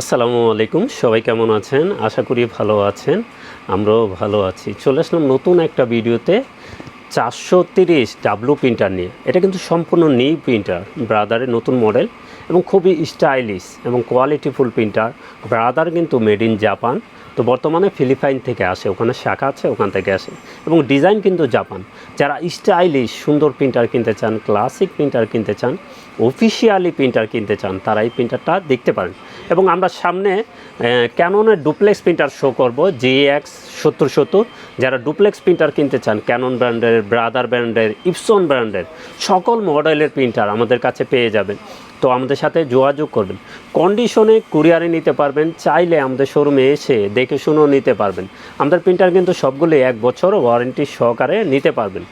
আসসালামু আলাইকুম, সবাই কেমন আছেন? আশা করি ভালো আছেন, আমরাও ভালো আছি। চলে আসলাম নতুন একটা ভিডিওতে চারশো তিরিশ ডাব্লু প্রিন্টার নিয়ে। এটা কিন্তু সম্পূর্ণ নিউ প্রিন্টার ব্রাদারের নতুন মডেল এবং খুবই স্টাইলিশ এবং কোয়ালিটিফুল প্রিন্টার ব্রাদার কিন্তু মেড ইন জাপান তো বর্তমানে ফিলিপাইন থেকে আসে, ওখানে শাখা আছে, ওখান থেকে আসে। এবং ডিজাইন কিন্তু জাপান। যারা স্টাইলিশ সুন্দর প্রিন্টার কিনতে চান, ক্লাসিক প্রিন্টার কিনতে চান, অফিসিয়ালি প্রিন্টার কিনতে চান, তারা এই প্রিন্টারটা দেখতে পারেন। এবং আমরা সামনে ক্যাননের ডুপ্লেক্স প্রিন্টার শো করব জি এক্স সত্তর সত্তর। যারা ডুপ্লেক্স প্রিন্টার কিনতে চান ক্যানন ব্র্যান্ডের ব্রাদার ব্র্যান্ডের ইপসন ব্র্যান্ডের সকল মডেলের প্রিন্টার আমাদের কাছে পেয়ে যাবেন। তো আমাদের সাথে যোগাযোগ করবেন। কন্ডিশনে কুরিয়ারে নিতে পারবেন, চাইলে আমাদের শোরুমে এসে দেখে শুনেও নিতে পারবেন। আমাদের প্রিন্টার কিন্তু সবগুলি এক বছর ওয়ারেন্টি সহকারে নিতে পারবেন।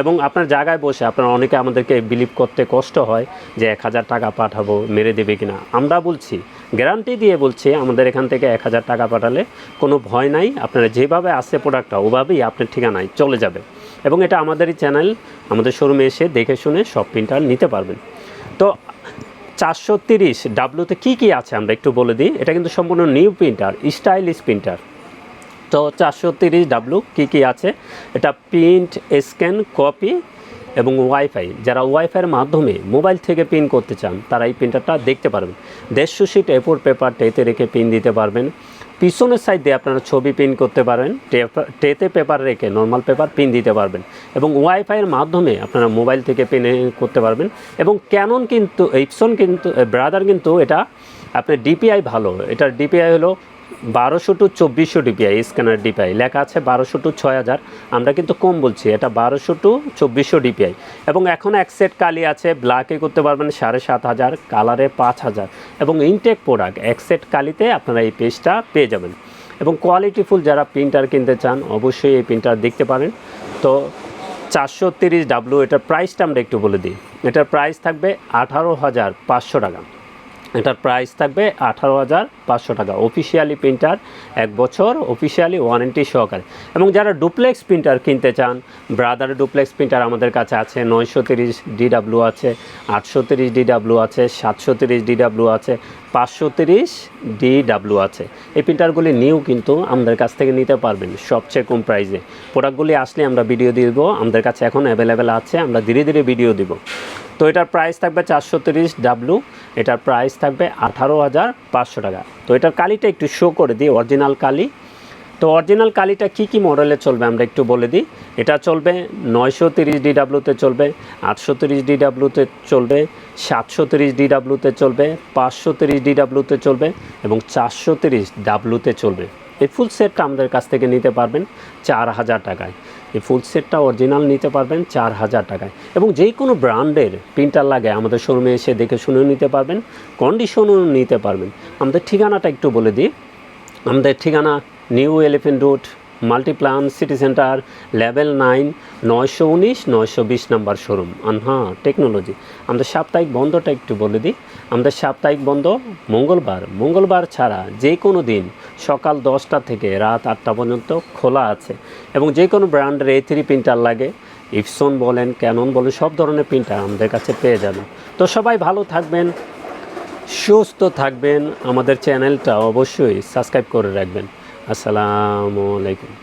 এবং আপনার জায়গায় বসে আপনার অনেকে আমাদেরকে বিলিভ করতে কষ্ট হয় যে এক হাজার টাকা পাঠাবো, মেরে দেবে কিনা। আমরা বলছি গ্যারান্টি দিয়ে বলছি, আমাদের এখান থেকে এক হাজার টাকা পাঠালে কোনো ভয় নাই। আপনারা যেভাবে আসছে প্রোডাক্টটা ওভাবেই আপনার ঠিকানায় চলে যাবে। এবং এটা আমাদেরই চ্যানেল আমাদের শোরুমে এসে দেখে শুনে সব প্রিন্টার নিতে পারবেন। তো চারশো তিরিশ ডাব্লুতে কী কী আছে আমরা একটু বলে দিই। এটা কিন্তু সম্পূর্ণ নিউ প্রিন্টার স্টাইলিশ প্রিন্টার তো চারশো তিরিশ ডাব্লু কী কী আছে? এটা প্রিন্ট স্ক্যান কপি এবং ওয়াইফাই যারা ওয়াইফাইয়ের মাধ্যমে মোবাইল থেকে পিন করতে চান, তারা এই প্রিন্টারটা দেখতে পারবেন। দেড়শো শিট এফোর পেপার টেতে রেখে পিন দিতে পারবেন। পিছনের সাইড দিয়ে আপনারা ছবি পিন করতে পারেন টেতে পেপার রেখে নর্মাল পেপার পিন দিতে পারবেন এবং ওয়াইফাইয়ের মাধ্যমে আপনারা মোবাইল থেকে পিন করতে পারবেন এবং ক্যানন কিন্তু ইপসন কিন্তু ব্রাদার কিন্তু এটা, আপনার ডিপিআই ভালো। এটার ডিপিআই হলো বারোশো টু চব্বিশশো ডিপিআই, স্ক্যানার ডিপিআই। লেখা আছে বারোশো টু ছয় হাজার। আমরা কিন্তু কম বলছি, এটা বারোশো টু চব্বিশশো ডিপিআই। এবং এখন এক সেট কালি আছে ব্ল্যাকে করতে পারবেন সাড়ে সাত হাজার কালারে পাঁচ হাজার। এবং ইনটেক প্রোডাক্ট এক সেট কালিতে আপনারা এই পেজটা পেয়ে যাবেন। এবং কোয়ালিটিফুল যারা প্রিন্টার কিনতে চান, অবশ্যই এই প্রিন্টার দেখতে পারেন। তো চারশো তিরিশ ডাব্লু এটার প্রাইসটা আমরা একটু বলে দিই। এটার প্রাইস থাকবে আঠারো হাজার পাঁচশো টাকা। এটার প্রাইস থাকবে আঠারো হাজার পাঁচশো টাকা। অফিসিয়ালি প্রিন্টার এক বছর অফিসিয়ালি ওয়ারেন্টি সহকারে। এবং যারা ডুপ্লেক্স প্রিন্টার কিনতে চান ব্রাদার ডুপ্লেক্স প্রিন্টার আমাদের কাছে আছে, নয়শো তিরিশ ডিডাব্লু আছে, আটশো তিরিশ ডিডাব্লিউ আছে, সাতশো তিরিশ ডিডাব্লিউ আছে, পাঁচশো তিরিশ ডিডাব্লু আছে। এই প্রিন্টারগুলি নিউ কিন্তু আমাদের কাছ থেকে নিতে পারবেন সবচেয়ে কম প্রাইসে প্রোডাক্টগুলি আসলে আমরা ভিডিও দিব, আমাদের কাছে এখন অ্যাভেলেবেল আছে, আমরা ধীরে ধীরে ভিডিও দিব। তো এটার প্রাইস থাকবে চারশো তিরিশ ডাব্লু এটার প্রাইস থাকবে আঠারো হাজার পাঁচশো টাকা। তো এটার কালিটা একটু শো করে দিই অরিজিনাল কালি। তো অরিজিনাল কালিটা কী কী মডেলে চলবে আমরা একটু বলে দিই। এটা চলবে নয়শো তিরিশ ডিডাব্লুতে চলবে, আটশো তিরিশ ডিডাব্লুতে চলবে, সাতশো তিরিশ ডিডাব্লুতে চলবে, পাঁচশো তিরিশ ডিডাব্লুতে চলবে এবং চারশো তিরিশ ডাব্লুতে চলবে। এই ফুল সেটটা আমাদের কাছ থেকে নিতে পারবেন চার হাজার টাকায়। এই ফুল সেটটা অরিজিনাল নিতে পারবেন চার হাজার টাকায়। এবং যে কোনো ব্র্যান্ডের প্রিন্টার লাগে, আমাদের শোরুমে এসে দেখে শুনেও নিতে পারবেন, কন্ডিশনও নিতে পারবেন। আমাদের ঠিকানাটা একটু বলে দিই। আমাদের ঠিকানা New Elephant Road Multiplan City Centre, level nine, নয়শো উনিশ, নয়শো বিশ নাম্বার শোরুম। আনহা, টেকনোলজি। আমাদের সাপ্তাহিক বন্ধটা একটু বলে দিই। আমাদের সাপ্তাহিক বন্ধ মঙ্গলবার। মঙ্গলবার ছাড়া যে কোনো দিন সকাল দশটা থেকে রাত আটটা পর্যন্ত খোলা আছে এবং যে কোনো ব্র্যান্ডের এ থ্রি প্রিন্টার লাগে। ইপসন বলেন ক্যানন বলেন, সব ধরনের প্রিন্টার আমাদের কাছে পেয়ে যাবেন। তো সবাই ভালো থাকবেন, সুস্থ থাকবেন। আমাদের চ্যানেলটা অবশ্যই সাবস্ক্রাইব করে রাখবেন। আসসালামু আলাইকুম।